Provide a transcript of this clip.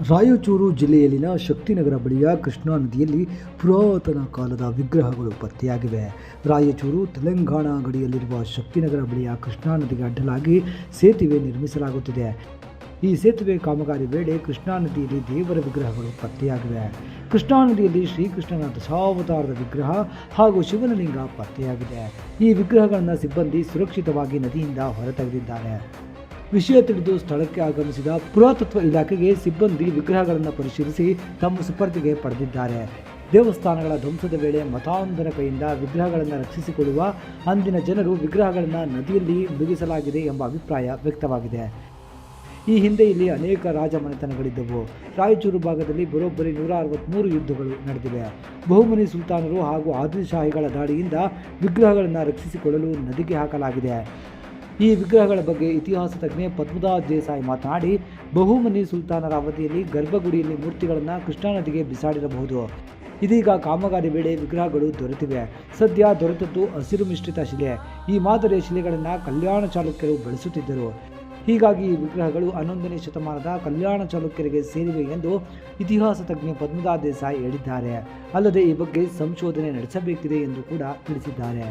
ರಾಯಚೂರು ಜಿಲ್ಲೆಯಲ್ಲಿನ ಶಕ್ತಿನಗರ ಬಳಿಯ ಕೃಷ್ಣಾ ನದಿಯಲ್ಲಿ ಪುರಾತನ ಕಾಲದ ವಿಗ್ರಹಗಳು ಪತ್ತೆಯಾಗಿವೆ. ರಾಯಚೂರು, ತೆಲಂಗಾಣ ಗಡಿಯಲ್ಲಿರುವ ಶಕ್ತಿನಗರ ಬಳಿಯ ಕೃಷ್ಣಾ ನದಿಗೆ ಅಡ್ಡಲಾಗಿ ಸೇತುವೆ ನಿರ್ಮಿಸಲಾಗುತ್ತಿದೆ. ಈ ಸೇತುವೆ ಕಾಮಗಾರಿ ವೇಳೆ ಕೃಷ್ಣಾ ನದಿಯಲ್ಲಿ ದೇವರ ವಿಗ್ರಹಗಳು ಪತ್ತೆಯಾಗಿವೆ. ಕೃಷ್ಣಾ ನದಿಯಲ್ಲಿ ಶ್ರೀಕೃಷ್ಣನ ದಶಾವತಾರದ ವಿಗ್ರಹ ಹಾಗೂ ಶಿವನ ಲಿಂಗ ಪತ್ತೆಯಾಗಿದೆ. ಈ ವಿಗ್ರಹಗಳನ್ನು ಸಿಬ್ಬಂದಿ ಸುರಕ್ಷಿತವಾಗಿ ನದಿಯಿಂದ ಹೊರತೆಗೆದಿದ್ದಾರೆ. ವಿಷಯ ತಿಳಿದು ಸ್ಥಳಕ್ಕೆ ಆಗಮಿಸಿದ ಪುರಾತತ್ವ ಇಲಾಖೆಗೆ ಸಿಬ್ಬಂದಿ ವಿಗ್ರಹಗಳನ್ನು ಪರಿಶೀಲಿಸಿ ತಮ್ಮ ಸುಪರ್ದಿಗೆ ಪಡೆದಿದ್ದಾರೆ. ದೇವಸ್ಥಾನಗಳ ಧ್ವಂಸದ ವೇಳೆ ಮತಾಂಧರ ಕೈಯಿಂದ ವಿಗ್ರಹಗಳನ್ನು ರಕ್ಷಿಸಿಕೊಳ್ಳುವ ಅಂದಿನ ಜನರು ವಿಗ್ರಹಗಳನ್ನು ನದಿಯಲ್ಲಿ ಮುಗಿಸಲಾಗಿದೆ ಎಂಬ ಅಭಿಪ್ರಾಯ ವ್ಯಕ್ತವಾಗಿದೆ. ಈ ಹಿಂದೆ ಇಲ್ಲಿ ಅನೇಕ ರಾಜಮನೆತನಗಳಿದ್ದವು. ರಾಯಚೂರು ಭಾಗದಲ್ಲಿ ಬರೋಬ್ಬರಿ ನೂರ ಅರವತ್ತ್ಮೂರು ಯುದ್ಧಗಳು ನಡೆದಿವೆ. ಬಹುಮನಿ ಸುಲ್ತಾನರು ಹಾಗೂ ಆದಿಲ್ಶಾಹಿಗಳ ದಾಳಿಯಿಂದ ವಿಗ್ರಹಗಳನ್ನು ರಕ್ಷಿಸಿಕೊಳ್ಳಲು ನದಿಗೆ ಹಾಕಲಾಗಿದೆ. ಈ ವಿಗ್ರಹಗಳ ಬಗ್ಗೆ ಇತಿಹಾಸ ತಜ್ಞೆ ಪದ್ಮದಾಸ್ ದೇಸಾಯಿ ಮಾತನಾಡಿ, ಬಹುಮನಿ ಸುಲ್ತಾನರ ಅವಧಿಯಲ್ಲಿ ಗರ್ಭಗುಡಿಯಲ್ಲಿ ಮೂರ್ತಿಗಳನ್ನು ಕೃಷ್ಣಾ ನದಿಗೆ ಬಿಸಾಡಿರಬಹುದು. ಇದೀಗ ಕಾಮಗಾರಿ ವೇಳೆ ವಿಗ್ರಹಗಳು ದೊರೆತಿವೆ. ಸದ್ಯ ದೊರೆತದ್ದು ಹಸಿರು ಮಿಶ್ರಿತ ಶಿಲೆ. ಈ ಮಾದರಿಯ ಶಿಲೆಗಳನ್ನು ಕಲ್ಯಾಣ ಚಾಲುಕ್ಯರು ಬಳಸುತ್ತಿದ್ದರು. ಹೀಗಾಗಿ ಈ ವಿಗ್ರಹಗಳು ಹನ್ನೊಂದನೇ ಶತಮಾನದ ಕಲ್ಯಾಣ ಚಾಲುಕ್ಯರಿಗೆ ಸೇರಿವೆ ಎಂದು ಇತಿಹಾಸ ತಜ್ಞೆ ಪದ್ಮದಾ ದೇಸಾಯಿ ಹೇಳಿದ್ದಾರೆ. ಅಲ್ಲದೆ ಈ ಬಗ್ಗೆ ಸಂಶೋಧನೆ ನಡೆಸಬೇಕಿದೆ ಎಂದು ಕೂಡ ತಿಳಿಸಿದ್ದಾರೆ.